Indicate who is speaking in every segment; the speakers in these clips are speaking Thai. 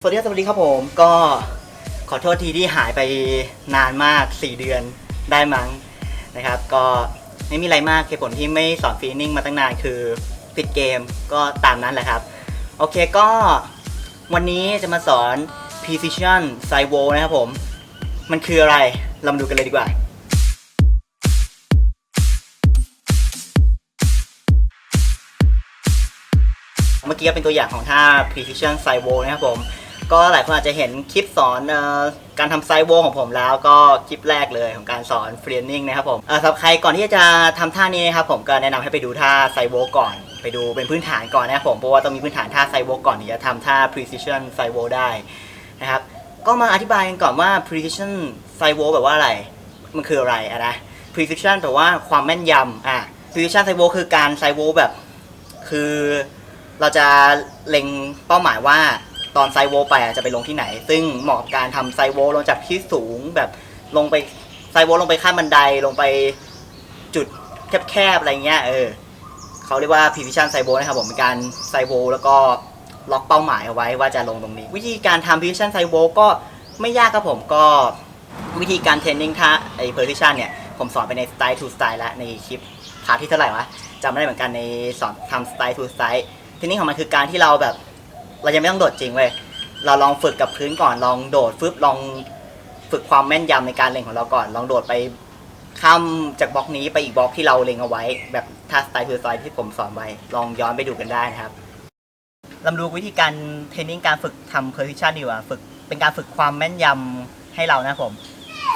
Speaker 1: สวัสดีครับสวัสดีครับผมก็ขอโทษทีที่หายไปนานมาก 4 เดือนได้มั้งนะครับ ก็ไม่มีอะไรมากเหตุผลที่ไม่สอนฟีนิ่งมาตั้งนานคือปิดเกมก็ตามนั้นแหละครับ โอเคก็วันนี้จะมาสอน precision s i d e w a l นะครับผม มันคืออะไรเรามาดูกันเลยดีกว่าเมื่อกี้ก็เป็นตัวอย่างของท่า precision side w a l นะครับผม ก็หลายคนอาจจะเห็นคลิปสอนออการทำ side w a l ของผมแล้วก็คลิปแรกเลยของการสอน f r e e n i n g นะครับผมสำหรับใครก่อนที่จะทำท่านี้นะครับผมก็แนะนำให้ไปดูท่า side w a l ก่อน ไปดูเป็นพื้นฐานก่อนนะครับผมเพราะว่าต้องมีพื้นฐานท่า side w a l ก่อนถึงจะทำท่า precision side w a l ได้นะครับก็มาอธิบายกันก่อนว่า precision side w a l แบบว่าอะไร มันคืออะไรอะนะ precision แปลว่าความแม่นยำอะ precision side w a l คือการ side w a l แบบ คือเราจะเล็งเป้าหมายว่า ตอนไซโวไปจะไปลงที่ไหน ซึ่งเหมาะกับการทำไซโวลงจากที่สูงแบบลงไปไซโวลงไปข้ามบันไดลงไปจุดแคบๆอะไรเงี้ยเออเขาเรียกว่า precision ไซโวนะครับผมเป็นการไซโวแล้วก็ล็อกเป้าหมายเอาไว้ว่าจะลงตรงนี้ วิธีการทำ precision ไซโวก็ไม่ยากครับผมก็วิธีการเทรนนิ่งท่าไอ้ precision เนี่ยผมสอนไปใน style to style แล้วในคลิปพาร์ทที่เท่าไหร่วะจำไม่ได้เหมือนกันในสอนทำ style to style ทีนี้ของมันคือการที่เราแบบ เรายังไม่ต้องโดดจริงเว้ยเราลองฝึกกับพื้นก่อนลองโดดฟึบลองฝึกความแม่นยำในการเล็งของเราก่อน ลองโดดไปข้ามจากบล็อกนี้ไปอีกบล็อกที่เราเล็งเอาไว้ แบบท่าสไตล์คือสไตล์ที่ผมสอนไว้ ลองย้อนไปดูกันได้นะครับลำดูวิธีการเทรนนิ่งการฝึกทำ precision ดีกว่าฝึกเป็นการฝึกความแม่นยำให้เรานะครับผม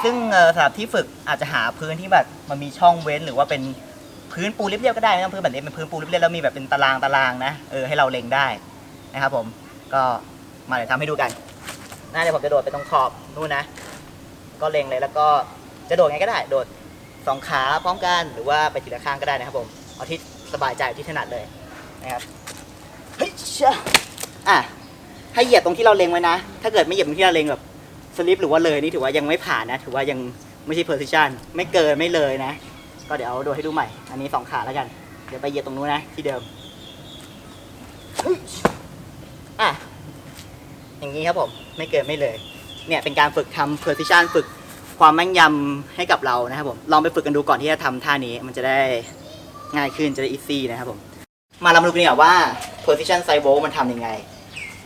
Speaker 1: ซึ่งสำหรับที่ฝึกอาจจะหาพื้นที่แบบมันมีช่องเว้นหรือว่าเป็นพื้นปูเรียบๆก็ได้นะพื้นแบบนี้เป็นพื้นปูเรียบๆแล้วมีแบบเป็นตารางตารางนะเออให้เราเล็งได้ นะครับผมก็มาเดี๋ยวทำให้ดูกันน่าเดี๋ยวผมจะโดดไปตรงขอบนู่นนะ ก็เล็งเลยแล้วก็จะโดดไงก็ได้ โดดสองขาพร้อมกันหรือว่าไปทีละข้างก็ได้นะครับผมเอาที่สบายใจที่ถนัดเลยนะครับเฮ้ยเชื่ออะให้เหยียบตรงที่เราเล็งไว้นะ ถ้าเกิดไม่เหยียบตรงที่เราเล็งแบบสลิปหรือว่าเลยนี่ถือว่ายังไม่ผ่านนะ ถือว่ายังไม่ใช่ position ไม่เกินไม่เลยนะ ก็เดี๋ยวเอาโดดให้ดูใหม่ อันนี้สองขาแล้วกัน เดี๋ยวไปเหยียบตรงนู้นนะที่เดิมเฮ้ย อย่างนี้ครับผมไม่เกินไม่เลย เนี่ยเป็นการฝึกทำ precision ฝึกความแม่นยำให้กับเรานะครับผมลองไปฝึกกันดูก่อนที่จะทำท่านี้มันจะได้ง่ายขึ้นจะได้ easy นะครับผม มาเรามาดูกันดีกว่าว่า position side w a l มันทำยังไง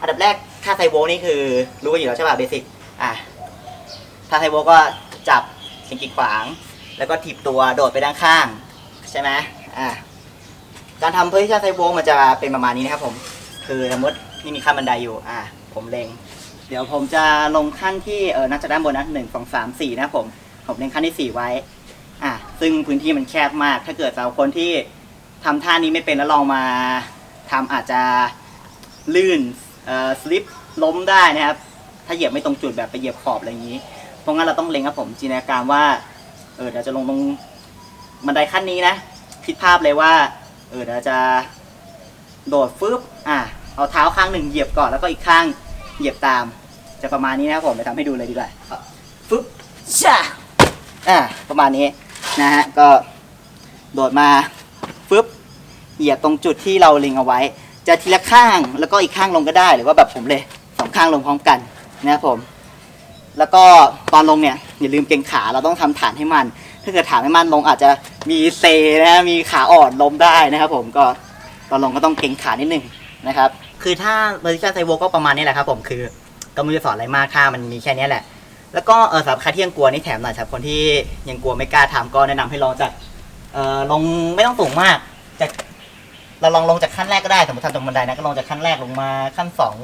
Speaker 1: อันดับแรกท่า side w a l นี่คือรู้กันอยู่แล้วใช่ป่ะ basic อะท่า side w a l ก็จับเข่งกีดขวาง แล้วก็ถีบตัวโดดไปด้านข้าง ใช่ไหมอ่าการทำ position side w a l มันจะเป็นประมาณนี้นะครับผม คือสมมตินี่มีขั้นบันไดอยู่อ่า ผมเล็งเดี๋ยวผมจะลงขั้นที่เออน่าจะด้านบนนะหนึ่งสองสามสี่นะผมผมเล็งขั้นที่สี่ไว้อะซึ่งพื้นที่มันแคบมาก ถ้าเกิดสำหรับคนที่ทำท่านี้ไม่เป็นแล้วลองมาทำอาจจะลื่นเอ่อสลิปล้มได้นะครับ ถ้าเหยียบไม่ตรงจุดแบบไปเหยียบขอบอะไรอย่างนี้ เพราะงั้นเราต้องเล็งครับผมจินตนาการว่าเออเดี๋ยวจะลงตรงบันไดขั้นนี้นะคิดภาพเลยว่าเออเดี๋ยวจะโดดฟึบอะเอาเท้าข้างหนึ่งเหยียบก่อนแล้วก็อีกข้าง เหยียบตาม จะประมาณนี้นะครับผมไปทำให้ดูเลยดีกว่าฟึบช่าอะประมาณนี้นะฮะก็โดดมาฟึบเหยียบตรงจุดที่เราเล็งเอาไว้ จะทีละข้างแล้วก็อีกข้างลงก็ได้หรือว่าแบบผมเลยสองข้างลงพร้อมกันนะครับผม แล้วก็ตอนลงเนี่ยอย่าลืมเกรงขาเราต้องทำฐานให้มัน ถ้าเกิดฐานไม่มั่นลงอาจจะมีเซนะมีขาอ่อนล้มได้นะครับผมก็ตอนลงก็ต้องเกรงขานิดนึง นะครับคือถ้า position side walk ก็ประมาณนี้แหละครับผมคือก็ไม่ได้สอนอะไรมากท่ามันมีแค่นี้แหละ แล้วก็เออสำหรับใครที่ยังกลัวนี่แถมหน่อยสำหรับคนที่ยังกลัวไม่กล้าทำก็แนะนำให้ลองจากเออลงไม่ต้องสูงมากจากเราลองลงจากขั้นแรกก็ได้สมมติทำตรงบันไดนะก็ลงจากขั้นแรกลงมาขั้นสอง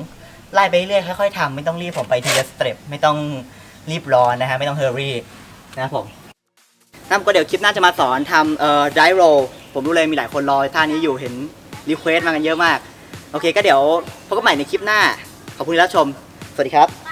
Speaker 1: ไล่ไปเรื่อยค่อยๆทำไม่ต้องรีบผมไปทีละสเต็ปไม่ต้องรีบร้อนนะฮะไม่ต้องเฮอร์รี่นะครับผมครับก็เดี๋ยวคลิปหน้าจะมาสอนทำเอ่อ drive roll ผมรู้เลยมีหลายคนรอท่านี้อยู่เห็นรีเควสมากันเยอะมาก โอเคก็เดี๋ยวพบกันใหม่ในคลิปหน้า ขอบคุณที่รับชม สวัสดีครับ